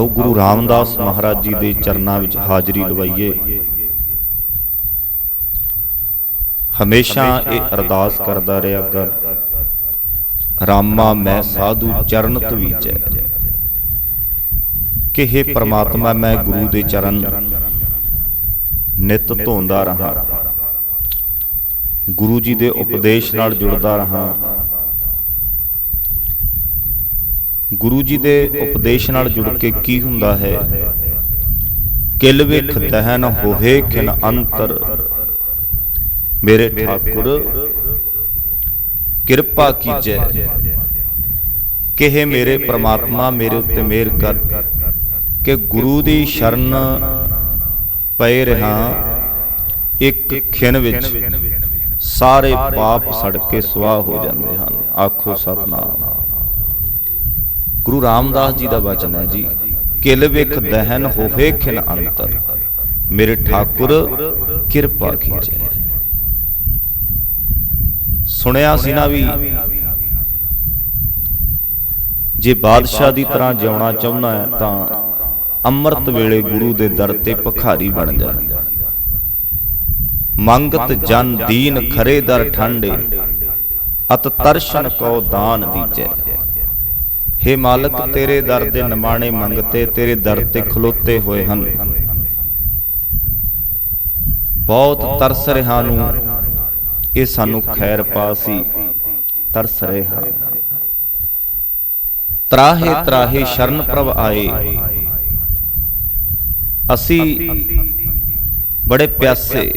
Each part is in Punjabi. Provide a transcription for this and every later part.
ਆਓ ਗੁਰੂ ਰਾਮਦਾਸ ਮਹਾਰਾਜ ਜੀ ਦੇ ਚਰਨਾਂ ਵਿੱਚ ਹਾਜ਼ਰੀ ਲਵਾਈਏ। ਹਮੇਸ਼ਾ ਇਹ ਅਰਦਾਸ ਕਰਦਾ ਰਿਹਾ ਕਰ, ਰਾਮਾ, ਮੈਂ ਸਾਧੂ ਚਰਨ ਤਵੀਜੈ ਕਿ हे ਪ੍ਰਮਾਤਮਾ, ਮੈਂ ਗੁਰੂ ਦੇ ਚਰਨ ਨਿਤ ਧੋਂਦਾ ਰਹਾ। ਗੁਰੂ ਜੀ ਦੇ ਉਪਦੇਸ਼ ਨਾਲ ਜੁੜਦਾ ਰਹਾ। ਗੁਰੂ ਜੀ ਦੇ ਉਪਦੇਸ਼ ਨਾਲ ਜੁੜ ਕੇ ਕੀ ਹੁੰਦਾ ਹੈ? ਕਿਲ ਵਿਖ ਦਹਨ ਹੋਏ ਖਿਨ ਅੰਤਰ। ਮੇਰੇ ਠਾਕੁਰ, ਕਿਰਪਾ ਕੀਜੈ। ਕਿਹੇ ਮੇਰੇ ਪ੍ਰਮਾਤਮਾ ਮੇਰੇ ਉੱਤੇ ਮਿਹਰ ਕਰ। ਕਿ ਗੁਰੂ ਦੀ ਸ਼ਰਨ ਪਏ ਰਹਾ। ਇੱਕ ਖਿਨ ਵਿੱਚ ਸਾਰੇ ਪਾਪ ਸੜ ਕੇ ਸੁਆਹ ਹੋ ਜਾਂਦੇ ਹਨ। ਆਖੋ ਸਤਨਾਮ। ਗੁਰੂ ਰਾਮਦਾਸ ਜੀ ਦਾ ਬਚਨ ਹੈ ਜੀ, ਕਿਲ ਵਿਖ ਦਹਨ ਹੋਵੇ ਖਿਨ ਅੰਤਰ, ਮੇਰੇ ਠਾਕੁਰ ਕਿਰਪਾ ਕੀਜੈ। ਸੁਣਿਆ ਸੀ ਨਾ ਵੀ ਜੇ ਬਾਦਸ਼ਾਹ ਦੀ ਤਰ੍ਹਾਂ ਜਿਉਣਾ ਚਾਹੁੰਦਾ ਹੈ, ਤਾਂ ਅੰਮ੍ਰਿਤ ਵੇਲੇ ਗੁਰੂ ਦੇ ਦਰ ਤੇ ਭਖਾਰੀ ਬਣ ਜਾ ਮੰਗਤ ਜਨ ਦੀਨ ਖਰੇ ਦਰ ਠੰਡੇ, ਅਤ ਤਰਸ਼ਨ ਕੋ ਦਾਨ ਦੀਜੈ। ਹੇ ਮਾਲਕ, ਤੇਰੇ ਦਰ ਦੇ ਨਿਮਾਣੇ ਮੰਗਤੇ, ਤੇਰੇ ਦਰ ਤੇ ਖਲੋਤੇ ਹੋਏ ਹਨ। ਬਹੁਤ ਤਰਸ ਰਿਹਾ ਨੂੰ, ਇਹ ਸਾਨੂੰ ਖੈਰ ਪਾਸੀ ਤਰਸ ਰਿਹਾ। ਤਰਾਹੇ ਤਰਾਹੇ ਸ਼ਰਨ ਪ੍ਰਭ ਆਏ। ਅਸੀਂ ਬੜੇ ਪਿਆਸੇ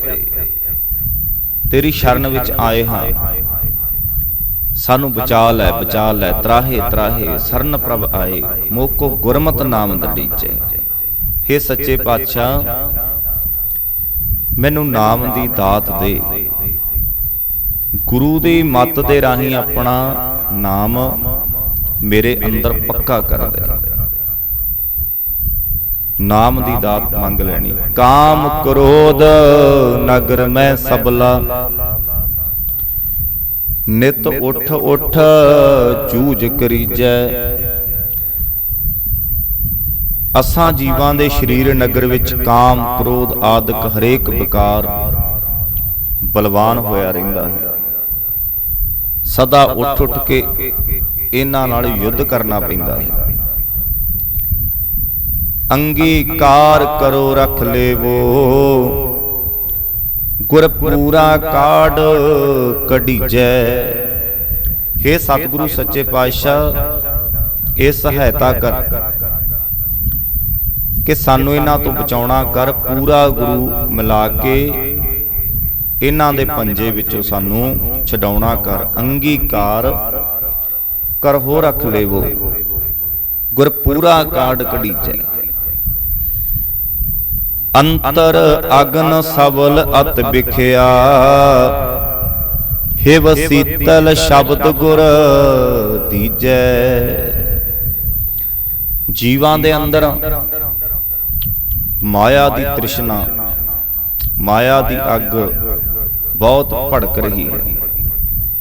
ਤੇਰੀ ਸ਼ਰਨ ਵਿੱਚ ਆਏ ਹਾਂ। ਸਾਨੂੰ ਬਚਾ ਲੈ ਬਚਾ ਲੈ, ਤਰਾਹੇ ਤਰਾਹੇ, ਸਰਨ ਪ੍ਰਭ ਆਏ, ਮੋਕੋ ਗੁਰਮਤ ਨਾਮ ਦਲੀਚੈ। हे ਸੱਚੇ ਪਾਤਸ਼ਾਹ, ਮੈਨੂੰ ਨਾਮ ਦੀ ਦਾਤ ਦੇ। ਗੁਰੂ ਦੀ ਮੱਤ ਦੇ ਰਾਹੀਂ ਆਪਣਾ ਨਾਮ ਮੇਰੇ ਅੰਦਰ ਪੱਕਾ ਕਰ ਦੇ। ਨਾਮ ਦੀ ਦਾਤ ਮੰਗ ਲੈਣੀ। ਕਾਮ ਕ੍ਰੋਧ ਨਗਰ ਮੈਂ ਸਬਲਾ। ਨਿਤ ਉਠ ਉਠ ਚੂਜ ਕਰੀਜੈ। ਅਸਾਂ ਜੀਵਾਂ ਦੇ ਸਰੀਰ ਨਗਰ ਵਿੱਚ ਕਾਮ ਕ੍ਰੋਧ ਆਦਿਕ ਹਰੇਕ ਵਿਕਾਰ ਬਲਵਾਨ ਹੋਇਆ ਰਹਿੰਦਾ ਹੈ। ਸਦਾ ਉੱਠ ਉੱਠ ਕੇ ਇਹਨਾਂ ਨਾਲ ਯੁੱਧ ਕਰਨਾ ਪੈਂਦਾ ਹੈ। ਅੰਗੀਕਾਰ ਕਰੋ ਰਖ ਲੇਵੋ। ਗੁਰਪੂਰਾ ਕਾੜ ਕਢੀਜੈ। हे ਸਤਿਗੁਰੂ ਸੱਚੇ ਪਾਤਸ਼ਾਹ, ਇਹ ਸਹਾਇਤਾ ਕਰ ਕਿ ਸਾਨੂੰ ਇਹਨਾਂ ਤੋਂ ਬਚਾਉਣਾ ਕਰ, ਪੂਰਾ ਗੁਰੂ ਮਿਲਾ ਕੇ ਇਹਨਾਂ ਦੇ ਪੰਜੇ ਵਿੱਚੋਂ ਸਾਨੂੰ ਛਡਾਉਣਾ ਕਰ, ਅੰਗੀਕਾਰ ਕਰ ਹੋ ਰੱਖ ਲੇਵੋ। ਗੁਰਪੂਰਾ ਕਾੜ ਕਢੀਜੈ। ਅੰਤਰ ਅਗਨ ਸਬਲ ਅਤ ਵਿਖਿਆ। ਹੇ ਵਸੀਤਲ ਸ਼ਬਦ ਗੁਰ ਦੀਜੈ। ਜੀਵਾਂ ਦੇ ਅੰਦਰ ਮਾਇਆ ਦੀ ਤ੍ਰਿਸ਼ਨਾ, ਮਾਇਆ ਦੀ ਅੱਗ ਬਹੁਤ ਭੜਕ ਰਹੀ ਹੈ।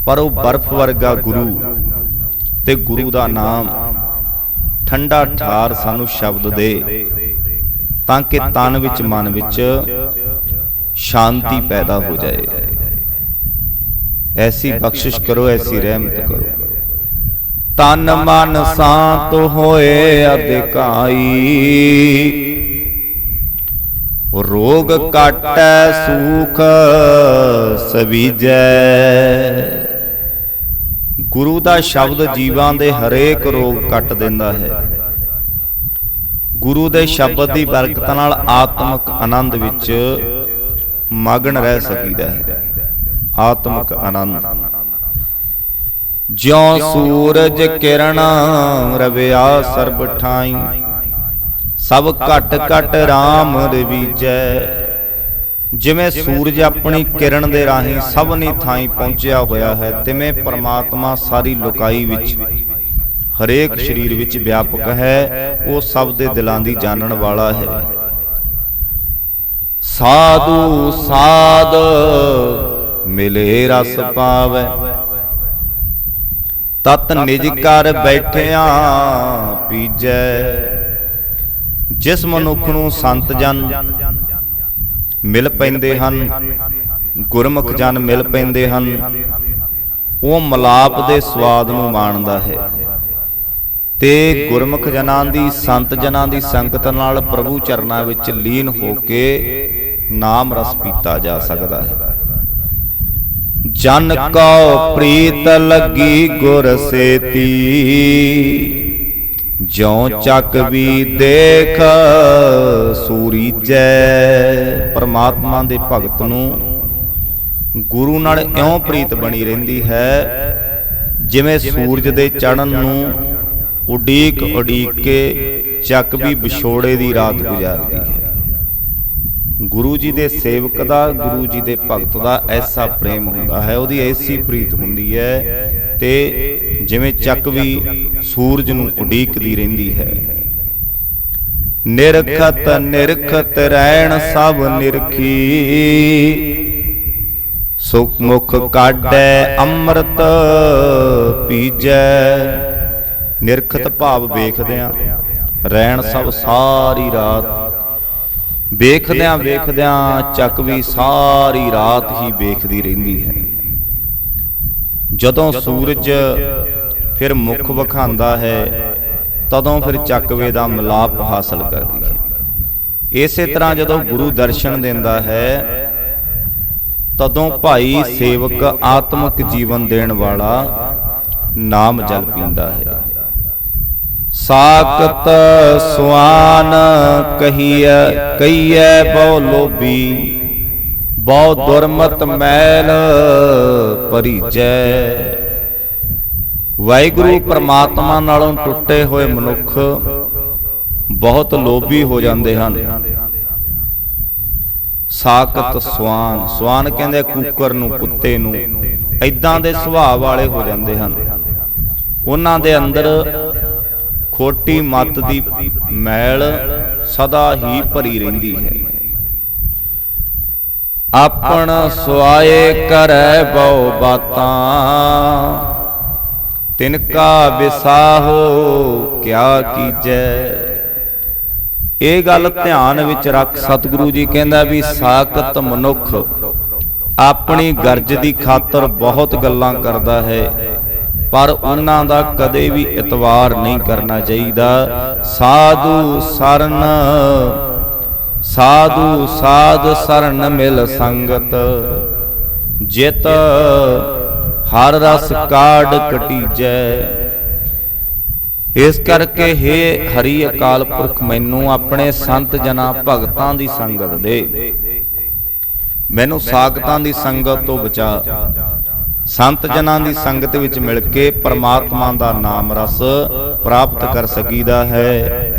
ਪਰ ਉਹ ਬਰਫ਼ ਵਰਗਾ ਗੁਰੂ ਤੇ ਗੁਰੂ ਦਾ ਨਾਮ ਠੰਡਾ ਠਾਰ ਸਾਨੂੰ ਸ਼ਬਦ ਦੇ। ਤਾਂ ਕਿ ਤਨ ਵਿੱਚ ਮਨ ਵਿੱਚ ਸ਼ਾਂਤੀ ਪੈਦਾ ਹੋ ਜਾਏ। ਐਸੀ ਬਖਸ਼ਿਸ਼ ਕਰੋ, ਐਸੀ ਰਹਿਮਤ ਕਰੋ। ਤਨ ਮਨ ਸਾਤ ਹੋਏ ਅਧਿਕਾਈ। ਰੋਗ ਕਾਟੈ ਸੂਖ ਸਵੀਜੈ। ਗੁਰੂ ਦਾ ਸ਼ਬਦ ਜੀਵਾਂ ਦੇ ਹਰੇਕ ਰੋਗ ਕੱਟ ਦਿੰਦਾ ਹੈ। ਗੁਰੂ ਦੇ ਸ਼ਬਦ ਦੀ ਬਰਕਤ ਨਾਲ ਆਤਮਿਕ ਆਨੰਦ ਵਿੱਚ ਮਗਨ ਰਹਿ ਸਕੀਦਾ ਹੈ। ਆਤਮਿਕ ਆਨੰਦ। ਜਿਉ ਸੂਰਜ ਕਿਰਣ ਰਵਿਆ ਸਰਬ ਠਾਈ। ਸਭ ਘਟ ਘਟ RAM ਰਵੀਜੈ ਜਿਵੇਂ ਸੂਰਜ ਆਪਣੀ ਕਿਰਨ ਦੇ ਰਾਹੀਂ ਸਭਨੀ ਥਾਈਂ ਪਹੁੰਚਿਆ ਹੋਇਆ ਹੈ ਤਿਵੇਂ ਪ੍ਰਮਾਤਮਾ ਸਾਰੀ ਲੋਕਾਈ ਵਿੱਚ। ਹਰੇਕ ਸਰੀਰ ਵਿੱਚ ਵਿਆਪਕ ਹੈ, ਉਹ ਸਭ ਦੇ ਦਿਲਾਂ ਦੀ ਜਾਣਨ ਵਾਲਾ ਹੈ। ਸਾਧੂ ਸਾਧ ਮਿਲੇ ਰਸ ਪਾਵੇ। ਤਤ ਨਿਜ ਕਰ ਬੈਠਿਆ ਪੀਜੈ। ਜਿਸ ਮਨੁੱਖ ਨੂੰ ਸੰਤ ਜਨ ਮਿਲ ਪੈਂਦੇ ਹਨ, ਗੁਰਮੁਖ ਜਨ ਮਿਲ ਪੈਂਦੇ ਹਨ, ਉਹ ਮਲਾਪ ਦੇ ਸਵਾਦ ਨੂੰ ਮਾਣਦਾ ਹੈ। ਤੇ ਗੁਰਮੁਖ ਜਨਾਂ ਦੀ, ਸੰਤ ਜਨਾਂ ਦੀ ਸੰਗਤ ਨਾਲ ਪ੍ਰਭੂ ਚਰਨਾਂ ਵਿੱਚ ਲੀਨ ਹੋ ਕੇ ਨਾਮ ਰਸ ਪੀਤਾ ਜਾ ਸਕਦਾ ਹੈ। ਜਨ ਕੋ ਪ੍ਰੀਤ ਲੱਗੀ ਗੁਰ ਸੇਤੀ, ਜਿਉ ਚੱਕ ਵੀ ਦੇਖ ਸੂਰੀਜੈ ਪਰਮਾਤਮਾ ਦੇ ਭਗਤ ਨੂੰ ਗੁਰੂ ਨਾਲ ਇਉਂ ਪ੍ਰੀਤ ਬਣੀ ਰਹਿੰਦੀ ਹੈ, ਜਿਵੇਂ ਸੂਰਜ ਦੇ ਚੜ੍ਹਨ ਨੂੰ ਉਡੀਕ ਉਡੀਕ ਕੇ ਚੱਕ ਵੀ ਵਿਛੋੜੇ ਦੀ ਰਾਤ ਗੁਜ਼ਾਰਦੀ ਹੈ। ਗੁਰੂ ਜੀ ਦੇ ਸੇਵਕ ਦਾ, ਗੁਰੂ ਜੀ ਦੇ ਭਗਤ ਦਾ ਐਸਾ ਪ੍ਰੇਮ ਹੁੰਦਾ ਹੈ, ਉਹਦੀ ਐਸੀ ਪ੍ਰੀਤ ਹੁੰਦੀ ਹੈ ਤੇ ਜਿਵੇਂ ਚੱਕ ਵੀ ਸੂਰਜ ਨੂੰ ਉਡੀਕਦੀ ਰਹਿੰਦੀ ਹੈ। ਨਿਰਖਤ ਨਿਰਖਤ ਰਹਿਣ ਸਭ ਨਿਰਖੀ, ਸੁਖ ਮੁਖ ਕਾਢੈ, ਅੰਮ੍ਰਿਤ ਪੀਜੈ। ਨਿਰਖਤ ਭਾਵ ਵੇਖਦਿਆਂ ਰਹਿਣ ਸਭ ਸਾਰੀ ਰਾਤ। ਵੇਖਦਿਆਂ ਵੇਖਦਿਆਂ ਚੱਕ ਵੀ ਸਾਰੀ ਰਾਤ ਹੀ ਵੇਖਦੀ ਰਹਿੰਦੀ ਹੈ। ਜਦੋਂ ਸੂਰਜ ਫਿਰ ਮੁਖ ਵਿਖਾਉਂਦਾ ਹੈ, ਤਦੋਂ ਫਿਰ ਚੱਕਵੇ ਦਾ ਮਿਲਾਪ ਹਾਸਲ ਕਰਦੀ ਹੈ। ਇਸੇ ਤਰ੍ਹਾਂ ਜਦੋਂ ਗੁਰੂ ਦਰਸ਼ਨ ਦਿੰਦਾ ਹੈ, ਤਦੋਂ ਭਾਈ ਸੇਵਕ ਆਤਮਿਕ ਜੀਵਨ ਦੇਣ ਵਾਲਾ ਨਾਮ ਜਲ ਪੀਂਦਾ ਹੈ। ਸਾਕਤ ਸੁਆਨ ਕਹੀਐ ਕਈਐ ਬਹੁ ਲੋਭੀ, ਬਹੁ ਦੁਰਮਤ ਮੈਲ ਪਰਿਜੈ ਵਾਹਿਗੁਰੂ ਪ੍ਰਮਾਤਮਾ ਨਾਲੋਂ ਟੁੱਟੇ ਹੋਏ ਮਨੁੱਖ ਬਹੁਤ ਲੋਭੀ ਹੋ ਜਾਂਦੇ ਹਨ। ਸਾਕਤ ਸਵਾਨ ਸਵਾਨ ਕਹਿੰਦੇ ਕੁੱਕਰ ਨੂੰ, ਕੁੱਤੇ ਨੂੰ ਐਦਾਂ ਦੇ ਸੁਭਾਅ ਵਾਲੇ ਹੋ ਜਾਂਦੇ ਹਨ। ਉਹਨਾਂ ਦੇ ਅੰਦਰ ਖੋਟੀ ਮਤ ਦੀ ਮੈਲ ਸਦਾ ਹੀ ਭਰੀ ਰਹਿੰਦੀ ਹੈ। ਆਪਣ ਸੁਆਏ ਕਰੈ ਬਹੁ ਬਾਤਾਂ। ਤਿਨ ਕਾ ਵਿਸਾਹੋ ਕਿਆ ਕੀਜੈ। ਇਹ ਗੱਲ ਧਿਆਨ ਵਿੱਚ ਰੱਖ ਸਤਿਗੁਰੂ ਜੀ ਕਹਿੰਦਾ ਵੀ ਸਾਖਤ ਮਨੁੱਖ ਆਪਣੀ ਗਰਜ ਦੀ ਖਾਤਰ ਬਹੁਤ ਗੱਲਾਂ ਕਰਦਾ ਹੈ। ਪਰ ਉਹਨਾਂ ਦਾ ਕਦੇ ਵੀ ਇਤਵਾਰ ਨਹੀਂ ਕਰਨਾ ਚਾਹੀਦਾ। ਸਾਧੂ ਸਰਨ, ਸਾਧੂ ਸਾਧ ਸਰਨ ਮਿਲ ਸੰਗਤ। ਜਿਤ ਹਰ ਰਸ ਕਾੜ ਕਟੀਜੈ। ਇਸ ਕਰਕੇ हे ਹਰੀ ਅਕਾਲ ਪੁਰਖ, ਮੈਨੂੰ ਆਪਣੇ ਸੰਤ ਜਨਾਂ ਭਗਤਾਂ ਦੀ ਸੰਗਤ ਦੇ। ਮੈਨੂੰ ਸਾਖਤਾਂ ਦੀ ਸੰਗਤ ਤੋਂ ਬਚਾ। ਸੰਤ ਜਨਾਂ ਦੀ ਸੰਗਤ ਵਿੱਚ ਮਿਲ ਕੇ ਪਰਮਾਤਮਾ ਦਾ ਨਾਮ ਰਸ ਪ੍ਰਾਪਤ ਕਰ ਸਕੀਦਾ ਹੈ।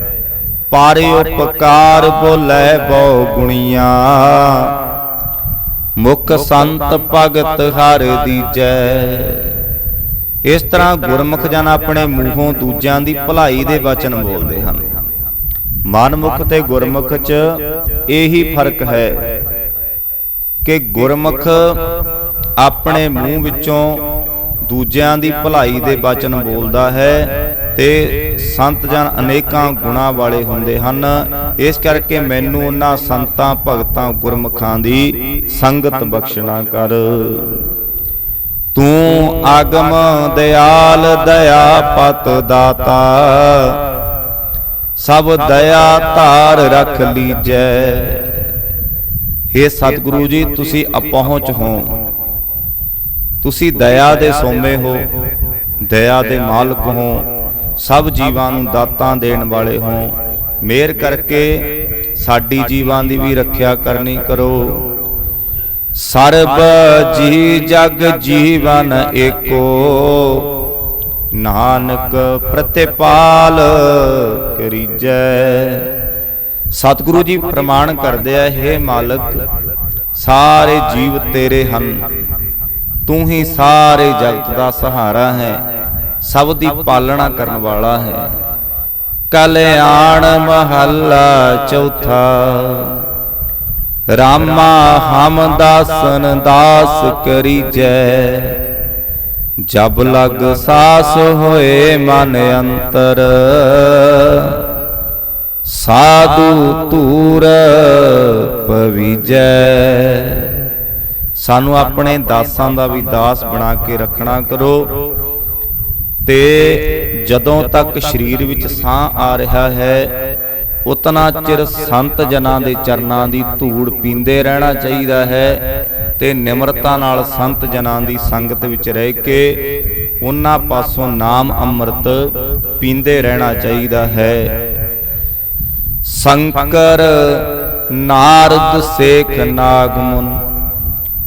ਪਾਰੇ ਉਪਕਾਰ ਬੋਲੇ ਬਹੁ ਗੁਣੀਆਂ। ਮੁਖ ਸੰਤ ਭਗਤ ਹਰ ਦੀਜੈ। ਇਸ ਤਰ੍ਹਾਂ ਗੁਰਮੁਖ ਜਨ ਆਪਣੇ ਮੂੰਹੋਂ ਦੂਜਿਆਂ ਦੀ ਭਲਾਈ ਦੇ ਵਚਨ ਬੋਲਦੇ ਹਨ। ਮਨਮੁਖ ਤੇ ਗੁਰਮੁਖ 'ਚ ਇਹੀ ਫ਼ਰਕ ਹੈ ਕਿ ਗੁਰਮੁਖ ਆਪਣੇ ਮੂੰਹ ਵਿੱਚੋਂ ਦੂਜਿਆਂ ਦੀ ਭਲਾਈ ਦੇ ਬਚਨ ਬੋਲਦਾ ਹੈ ਤੇ ਸੰਤ ਜਨ ਅਨੇਕਾਂ ਗੁਣਾ ਵਾਲੇ ਹੁੰਦੇ ਹਨ। ਇਸ ਕਰਕੇ ਮੈਨੂੰ ਉਹਨਾਂ ਸੰਤਾਂ, ਭਗਤਾਂ, ਗੁਰਮੁਖਾਂ ਦੀ ਸੰਗਤ ਬਖਸ਼ਣਾ ਕਰ। ਤੂੰ ਆਗਮ ਦਿਆਲ ਦਇਆ ਪਤ ਦਾਤਾ, ਸਭ ਦਇਆ ਧਾਰ ਰੱਖ ਲੀਜੈ। हे ਸਤਿਗੁਰੂ ਜੀ, ਤੁਸੀਂ ਅਪਹੁੰਚ ਹੋ। ਤੁਸੀਂ ਦਇਆ ਦੇ ਸੋਮੇ ਹੋ, ਦਇਆ ਦੇ ਮਾਲਕ ਹੋ, ਸਭ ਜੀਵਾਂ ਨੂੰ ਦਾਤਾਂ ਦੇਣ ਵਾਲੇ ਹੋ। ਮਿਹਰ ਕਰਕੇ ਸਾਡੀ ਜੀਵਾਂ ਦੀ ਵੀ ਰੱਖਿਆ ਕਰਨੀ ਕਰੋ। ਸਰਬ ਜੀ ਜਗ ਜੀਵਨ ਏਕੋ, ਨਾਨਕ ਪ੍ਰਤਿਪਾਲ ਕਰੀਜੈ। ਸਤਿਗੁਰੂ ਜੀ ਪ੍ਰਮਾਣ ਕਰਦੇ ਆ हे ਮਾਲਕ, ਸਾਰੇ ਜੀਵ ਤੇਰੇ ਹਨ। ਤੂੰ ਹੀ ਸਾਰੇ ਜਗਤ ਦਾ ਸਹਾਰਾ ਹੈ ਸਭ ਦੀ ਪਾਲਣਾ ਕਰਨ ਵਾਲਾ ਹੈ। ਕਲਿਆਣ ਮਹੱਲਾ ਚੌਥਾ। ਰਾਮਾ ਹਮ ਦਾਸਨ ਦਾਸ ਕਰੀਜੈ। ਜਬ ਲਗ ਸਾਸ ਹੋਏ ਮਨ ਅੰਤਰ। ਸਾਧੂ ਧੂਰ ਪਵੀਜੈ। ਸਾਨੂੰ ਆਪਣੇ ਦਾਸਾਂ ਦਾ ਵੀ ਦਾਸ ਬਣਾ ਕੇ ਰੱਖਣਾ ਕਰੋ। ਤੇ ਜਦੋਂ ਤੱਕ ਸਰੀਰ ਵਿੱਚ ਸਾਹ ਆ ਰਿਹਾ ਹੈ ਉਤਨਾ ਚਿਰ ਸੰਤ ਜਨਾਂ ਦੇ ਚਰਨਾਂ ਦੀ ਧੂੜ ਪੀਂਦੇ ਰਹਿਣਾ ਚਾਹੀਦਾ ਹੈ ਤੇ ਨਿਮਰਤਾ ਨਾਲ ਸੰਤ ਜਨਾਂ ਦੀ ਸੰਗਤ ਵਿੱਚ ਰਹਿ ਕੇ ਉਹਨਾਂ ਪਾਸੋਂ ਨਾਮ ਅੰਮ੍ਰਿਤ ਪੀਂਦੇ ਰਹਿਣਾ ਚਾਹੀਦਾ ਹੈ। ਸ਼ੰਕਰ ਨਾਰਦ ਸੇਖ ਨਾਗਮੁਨ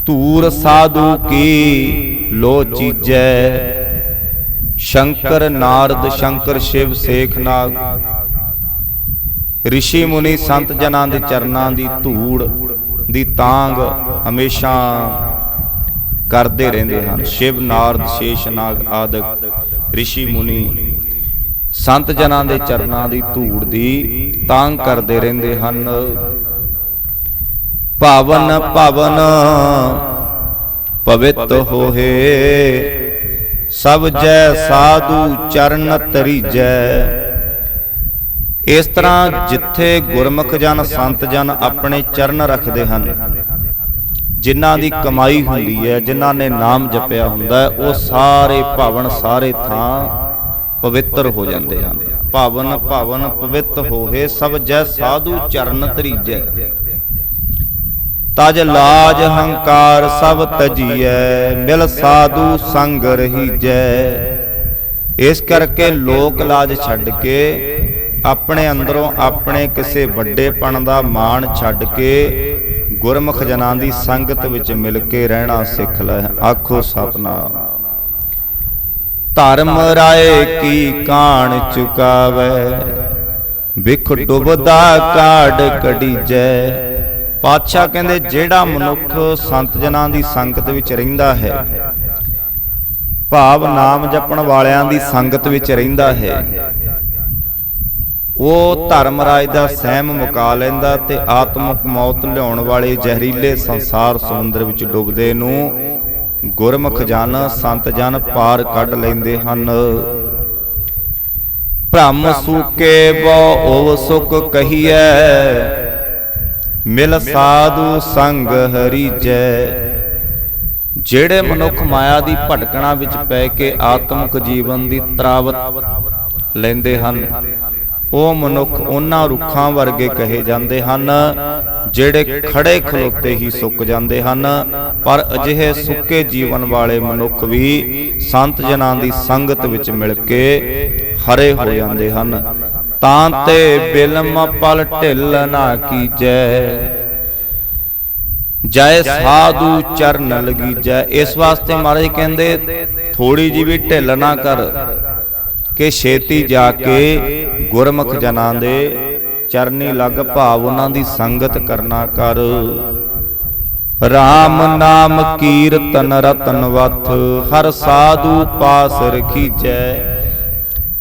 ਧੂਰ ਸਾਧੂ ਕੀ ਲੋ ਚੀਜੈ? ਸ਼ੰਕਰ ਨਾਰਦ, ਸ਼ੰਕਰ ਸ਼ਿਵ, ਸੇਖ ਨਾਗ। ਰਿਸ਼ੀ ਮੁਨੀ ਸੰਤ ਜਨਾਂ ਦੇ ਚਰਨਾਂ ਦੀ ਧੂੜ, ਦੀ ਤਾਂਗ ਹਮੇਸ਼ਾ ਕਰਦੇ ਰਹਿੰਦੇ ਹਨ। ਸ਼ਿਵ, ਨਾਰਦ, ਸ਼ੇਸ਼, ਨਾਗ ਆਦਿਕ ਰਿਸ਼ੀ ਮੁਨੀ ਸੰਤ ਜਨਾਂ ਦੇ ਚਰਨਾਂ ਦੀ ਧੂੜ ਦੀ ਤਾਂਗ ਕਰਦੇ ਰਹਿੰਦੇ ਹਨ। ਭਾਵਨ ਭਵਨ ਪਵਿੱਤ ਹੋਏ। ਸਭ ਜੈ ਸਾਧੂ ਚਰਨ ਤਰੀਜੈ। ਇਸ ਤਰ੍ਹਾਂ ਜਿੱਥੇ ਗੁਰਮੁਖ ਜਨ ਸੰਤ ਜਨ ਆਪਣੇ ਚਰਨ ਰੱਖਦੇ ਹਨ। ਜਿਨ੍ਹਾਂ ਦੀ ਕਮਾਈ ਹੁੰਦੀ ਹੈ ਜਿਨ੍ਹਾਂ ਨੇ ਨਾਮ ਜਪਿਆ ਹੁੰਦਾ ਹੈ ਉਹ ਸਾਰੇ ਭਵਨ ਸਾਰੇ ਥਾਂ ਪਵਿੱਤਰ ਹੋ ਜਾਂਦੇ ਹਨ। ਭਵਨ ਭਵਨ ਪਵਿੱਤ ਹੋਏ ਸਭ ਜੈ ਸਾਧੂ ਚਰਨ ਤਰੀਜੈ। ਤਜ ਲਾਜ ਹੰਕਾਰ ਸਭ ਤਜੀਐ, ਮਿਲ ਸਾਧੂ ਸੰਗ ਰਹੀਜੈ। ਇਸ ਕਰਕੇ ਲੋਕ ਲਾਜ ਛੱਡ ਕੇ, ਆਪਣੇ ਅੰਦਰੋਂ ਆਪਣੇ ਕਿਸੇ ਵੱਡੇਪਣ ਦਾ ਮਾਣ ਛੱਡ ਕੇ, ਗੁਰਮੁਖ ਜਨਾਂ ਦੀ ਸੰਗਤ ਵਿੱਚ ਮਿਲ ਕੇ ਰਹਿਣਾ ਸਿੱਖ ਲੈ, ਆਖੋ ਸਤਨਾਮ। ਧਰਮ ਰਾਏ ਕੀ ਕਾਣ ਚੁਕਾਵੇ, ਵਿਖ ਡੁੱਬਦਾ ਕਾੜ ਕੜੀਜੈ ਪਾਤਸ਼ਾਹ ਕਹਿੰਦੇ ਜਿਹੜਾ ਮਨੁੱਖ ਸੰਤ ਜਨਾਂ ਦੀ ਸੰਗਤ ਵਿੱਚ ਰਹਿੰਦਾ ਹੈ। ਭਾਵ ਨਾਮ ਜਪਣ ਵਾਲਿਆਂ ਦੀ ਸੰਗਤ ਵਿੱਚ ਰਹਿੰਦਾ ਹੈ। ਉਹ ਧਰਮ ਰਾਜ ਦਾ ਸਹਿਮ ਮੁਕਾ ਲੈਂਦਾ ਤੇ ਆਤਮਿਕ ਮੌਤ ਲਿਆਉਣ ਵਾਲੇ ਜ਼ਹਿਰੀਲੇ ਸੰਸਾਰ ਸਮੁੰਦਰ ਵਿੱਚ ਡੁੱਬਦੇ ਨੂੰ ਗੁਰਮੁਖ ਜਨ ਸੰਤ ਜਨ ਪਾਰ ਕੱਢ ਲੈਂਦੇ ਹਨ। ਭ੍ਰਮ ਸੂਕੇ ਬੋ ਓਵ ਸੁਖ ਕਹੀਐ। ਮਿਲ ਸਾਧੂ ਸੰਗ ਹਰੀਜੈ ਜਿਹੜੇ ਮਨੁੱਖ ਮਾਇਆ ਦੀ ਭਟਕਣਾ ਵਿੱਚ ਪੈ ਕੇ ਆਤਮਿਕ ਜੀਵਨ ਦੀ ਤਰਾਵਤ ਲੈਂਦੇ ਹਨ। ਉਹ ਮਨੁੱਖ ਉਹਨਾਂ ਰੁੱਖਾਂ ਵਰਗੇ ਕਹੇ ਜਾਂਦੇ ਹਨ, ਜਿਹੜੇ ਖੜੇ ਖਲੋਤੇ ਹੀ ਸੁੱਕ ਜਾਂਦੇ ਹਨ। ਪਰ ਅਜਿਹੇ ਸੁੱਕੇ ਜੀਵਨ ਵਾਲੇ ਮਨੁੱਖ ਵੀ ਸੰਤ ਜਨਾਂ ਦੀ ਸੰਗਤ ਵਿੱਚ ਮਿਲ ਕੇ ਹਰੇ ਹੋ ਜਾਂਦੇ ਹਨ। ਤਾਂ ਤੇ ਬਿਲਮ ਪਲ ਢਿੱਲ ਨਾ ਕੀਜੈ ਜੈ ਸਾਧੂ ਚਰਨ ਲਗੀ ਜੈ ਇਸ ਵਾਸਤੇ ਮਹਾਰਾਜ ਕਹਿੰਦੇ ਥੋੜੀ ਜੀ ਵੀ ਢਿੱਲ ਨਾ ਕਰ। ਕਿ ਛੇਤੀ ਜਾ ਕੇ ਗੁਰਮੁਖ ਜਨਾਂ ਦੇ ਚਰਨੀ ਲੱਗ ਭਾਵ ਉਹਨਾਂ ਦੀ ਸੰਗਤ ਕਰਨਾ ਕਰ। RAM ਨਾਮ ਕੀਰਤਨ ਰਤਨ ਵਤ, ਹਰ ਸਾਧੂ ਪਾਸ ਰਖੀਜੈ।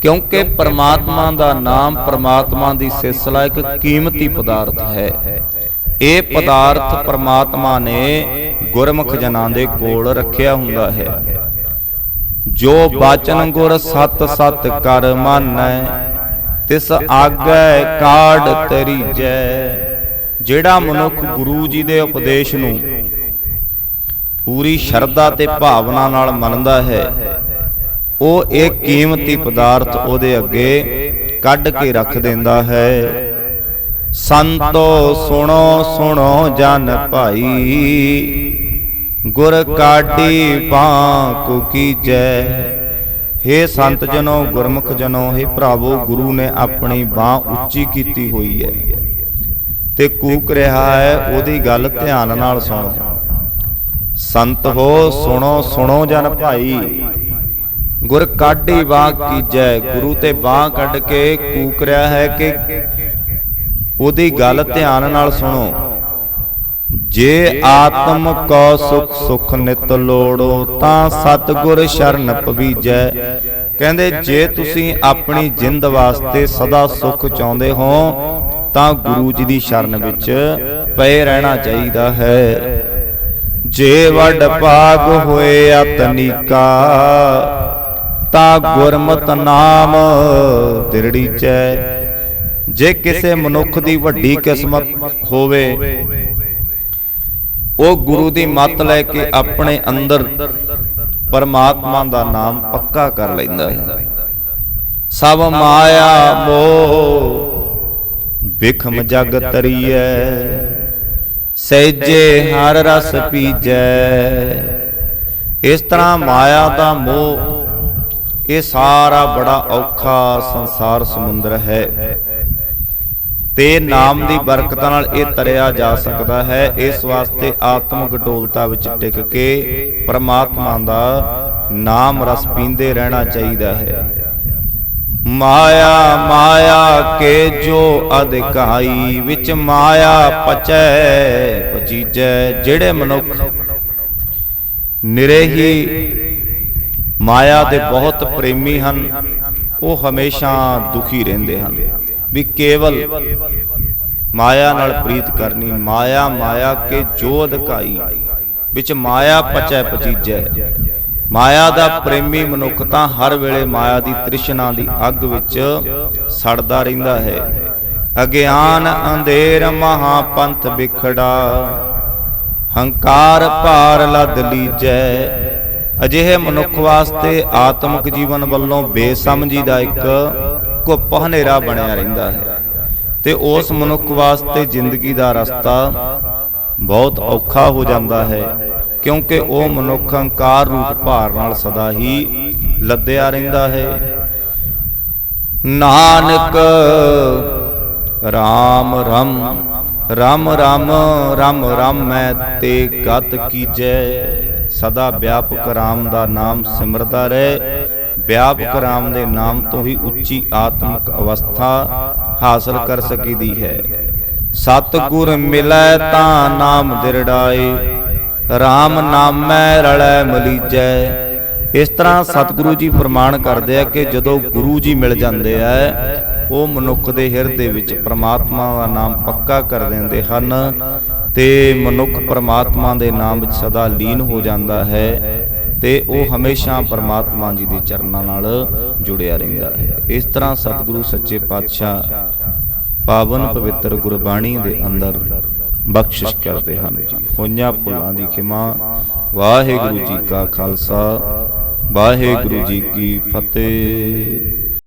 ਕਿਉਂਕਿ ਪ੍ਰਮਾਤਮਾ ਦਾ ਨਾਮ ਪ੍ਰਮਾਤਮਾ ਦੀ ਸਿਸਲਾ ਇੱਕ ਕੀਮਤੀ ਪਦਾਰਥ ਹੈ। ਇਹ ਪਦਾਰਥ ਪ੍ਰਮਾਤਮਾ ਨੇ ਗੁਰਮੁਖ ਜਨਾਂ ਦੇ ਕੋਲ ਰੱਖਿਆ ਹੁੰਦਾ ਹੈ। ਜੋ ਬਾਚਨ ਗੁਰ ਸਤ ਸਤ ਕਰ ਮਾਨੈ, ਤਿਸ ਆਗੈ ਕਾੜ ਤਰੀਜੈ ਜਿਹੜਾ ਮਨੁੱਖ ਗੁਰੂ ਜੀ ਦੇ ਉਪਦੇਸ਼ ਨੂੰ ਪੂਰੀ ਸ਼ਰਧਾ ਤੇ ਭਾਵਨਾ ਨਾਲ ਮੰਨਦਾ ਹੈ, ਉਹ ਇਹ ਕੀਮਤੀ ਪਦਾਰਥ ਉਹਦੇ ਅੱਗੇ ਕੱਢ ਕੇ ਰੱਖ ਦਿੰਦਾ ਹੈ। ਸੰਤੋ ਸੁਣੋ ਸੁਣੋ ਜਨ ਭਾਈ ਗੁਰ ਕਾਢੀ ਬਾਂਕੁ ਕੀਜੈ ਹੇ ਸੰਤ ਜਨੋ, ਗੁਰਮੁਖ ਜਨੋ, ਹੇ ਭਰਾਵੋ, ਗੁਰੂ ਨੇ ਆਪਣੀ ਬਾਹ ਉੱਚੀ ਕੀਤੀ ਹੋਈ ਹੈ। ਤੇ ਕੂਕ ਰਿਹਾ ਹੈ, ਉਹਦੀ ਗੱਲ ਧਿਆਨ ਨਾਲ ਸੁਣੋ। ਸੰਤ ਹੋ, ਸੁਣੋ ਸੁਣੋ ਜਨ ਭਾਈ। ਗੁਰ ਕਾਢੀ ਬਾਹ ਕੀਜੈ ਗੁਰੂ ਤੇ ਬਾਹ ਕੱਢ ਕੇ ਕੂਕ ਰਿਹਾ ਹੈ ਕਿ ਉਹਦੀ ਗੱਲ ਧਿਆਨ ਨਾਲ ਸੁਣੋ। ਜੇ ਆਤਮ ਕੋ ਸੁਖ ਸੁਖ ਨਿਤ ਲੋੜੋ, ਤਾਂ ਸਤਗੁਰ ਸ਼ਰਨ ਪਵੀਜੈ। ਕਹਿੰਦੇ, ਜੇ ਤੁਸੀਂ ਆਪਣੀ ਜਿੰਦ ਵਾਸਤੇ ਸਦਾ ਸੁਖ ਚਾਹੁੰਦੇ ਹੋ, ਤਾਂ ਗੁਰੂ ਜੀ ਦੀ ਸ਼ਰਨ ਵਿੱਚ ਪਏ ਰਹਿਣਾ ਚਾਹੀਦਾ ਹੈ। ਜੇ ਵੱਡ ਭਾਗ ਹੋਏ ਅਤਨੀਕਾ ਤਾਂ ਗੁਰਮਤ ਨਾਮ ਦਿਰੜੀਚੈ। ਜੇ ਕਿਸੇ ਮਨੁੱਖ ਦੀ ਵੱਡੀ ਕਿਸਮਤ ਹੋਵੇ ਉਹ ਗੁਰੂ ਦੀ ਮੱਤ ਲੈ ਕੇ ਆਪਣੇ ਅੰਦਰ ਪਰਮਾਤਮਾ ਦਾ ਨਾਮ ਪੱਕਾ ਕਰ ਲੈਂਦਾ ਹੈ। ਸਭ ਮਾਇਆ ਮੋਹ ਬਿਖਮ ਜਗ ਤਰੀਐ, ਸਹਿਜੇ ਹਰ ਰਸ ਪੀਜੈ। ਇਸ ਤਰ੍ਹਾਂ ਮਾਇਆ ਦਾ ਮੋਹ, ਇਹ ਸਾਰਾ ਬੜਾ ਔਖਾ ਸੰਸਾਰ ਸਮੁੰਦਰ ਹੈ। ਤੇ ਨਾਮ ਦੀ ਬਰਕਤ ਨਾਲ ਇਹ ਤਰਿਆ ਜਾ ਸਕਦਾ ਹੈ। ਇਸ ਵਾਸਤੇ ਆਤਮਿਕ ਡੋਲਤਾ ਵਿੱਚ ਟਿਕ ਕੇ ਪ੍ਰਮਾਤਮਾ ਦਾ ਨਾਮ ਰਸ ਪੀਂਦੇ ਰਹਿਣਾ ਚਾਹੀਦਾ ਹੈ। ਮਾਇਆ ਮਾਇਆ ਕੇ ਜੋ ਅਧਿਕਾਈ ਵਿੱਚ ਮਾਇਆ ਪਚੈ ਪਚੀਜੈ ਜਿਹੜੇ ਮਨੁੱਖ ਨਿਰੇ ਹੀ ਮਾਇਆ ਦੇ ਬਹੁਤ ਪ੍ਰੇਮੀ ਹਨ ਉਹ ਹਮੇਸ਼ਾ ਦੁਖੀ ਰਹਿੰਦੇ ਹਨ। ਵੀ ਕੇਵਲ ਮਾਇਆ ਨਾਲ ਪ੍ਰੀਤ ਕਰਨੀ, ਮਾਇਆ ਮਾਇਆ ਕੇ ਜੋ ਅਧਿਕਾਈ, ਵਿੱਚ ਮਾਇਆ ਪਚੈ ਪਚੀਜੈ। ਮਾਇਆ ਦਾ ਪ੍ਰੇਮੀ ਮਨੁੱਖ ਤਾਂ ਹਰ ਵੇਲੇ ਮਾਇਆ ਦੀ ਤ੍ਰਿਸ਼ਨਾ ਦੀ ਅੱਗ ਵਿੱਚ ਸੜਦਾ ਰਹਿੰਦਾ ਹੈ। ਅਗਿਆਨ ਅੰਧੇਰ ਮਹਾਪੰਥ ਵਿਖੜਾ, ਹੰਕਾਰ ਭਾਰ ਲਦ ਲੀਜੈ। ਅਜਿਹੇ ਮਨੁੱਖ ਵਾਸਤੇ ਆਤਮਿਕ ਜੀਵਨ ਵੱਲੋਂ ਬੇਸਮਝੀ ਦਾ ਇੱਕ ਘੁੱਪ ਹਨੇਰਾ ਬਣਿਆ ਰਹਿੰਦਾ ਹੈ ਤੇ ਉਸ ਮਨੁੱਖ ਵਾਸਤੇ ਜ਼ਿੰਦਗੀ ਦਾ ਰਸਤਾ ਬਹੁਤ ਔਖਾ ਹੋ ਜਾਂਦਾ ਹੈ, ਕਿਉਂਕਿ ਉਹ ਮਨੁੱਖ ਹੰਕਾਰ ਰੂਪ ਭਾਰ ਨਾਲ ਸਦਾ ਹੀ ਲੱਦਿਆ ਰਹਿੰਦਾ ਹੈ। ਨਾਨਕ RAM ਰਮ ਰਮ ਰਮ ਰਮ ਰਮ ਮੈਂ ਤੇ ਗਤ ਕੀਜੈ, ਸਦਾ ਵਿਆਪਕ RAM ਦਾ ਨਾਮ ਸਿਮਰਦਾ ਰਹੇ। ਵਿਆਪਕ RAM ਦੇ ਨਾਮ ਤੋਂ ਹੀ ਉੱਚੀ ਆਤਮਿਕ ਅਵਸਥਾ ਹਾਸਲ ਕਰ ਸਕੀਦੀ ਹੈ। ਸਤਿਗੁਰ ਮਿਲੈ ਤਾਂ ਨਾਮ ਦਿਰੜਾਏ RAM ਨਾਮੈ ਰਲੈ ਮਲੀਜੈ। ਇਸ ਤਰ੍ਹਾਂ ਸਤਿਗੁਰੂ ਜੀ ਫਰਮਾਨ ਕਰਦੇ ਆ ਕਿ ਜਦੋਂ ਗੁਰੂ ਜੀ ਮਿਲ ਜਾਂਦੇ ਆ, ਉਹ ਮਨੁੱਖ ਦੇ ਹਿਰਦੇ ਵਿੱਚ ਪ੍ਰਮਾਤਮਾ ਦਾ ਨਾਮ ਪੱਕਾ ਕਰ ਦਿੰਦੇ ਹਨ ਤੇ ਮਨੁੱਖ ਪ੍ਰਮਾਤਮਾ ਦੇ ਨਾਮ ਵਿੱਚ ਸਦਾ ਲੀਨ ਹੋ ਜਾਂਦਾ ਹੈ। ਤੇ ਉਹ ਹਮੇਸ਼ਾ ਪ੍ਰਮਾਤਮਾ ਜੀ ਦੇ ਚਰਨਾਂ ਨਾਲ ਜੁੜਿਆ ਰਹਿੰਦਾ ਹੈ। ਇਸ ਤਰ੍ਹਾਂ ਸਤਿਗੁਰੂ ਸੱਚੇ ਪਾਤਸ਼ਾਹ ਪਾਵਨ ਪਵਿੱਤਰ ਗੁਰਬਾਣੀ ਦੇ ਅੰਦਰ ਬਖਸ਼ਿਸ਼ ਕਰਦੇ ਹਨ ਜੀ। ਹੋਈਆਂ ਭੁੱਲਾਂ ਦੀ ਖਿਮਾ, ਵਾਹਿਗੁਰੂ ਜੀ ਕਾ ਖਾਲਸਾ, ਵਾਹਿਗੁਰੂ ਜੀ ਕੀ ਫਤਿਹ।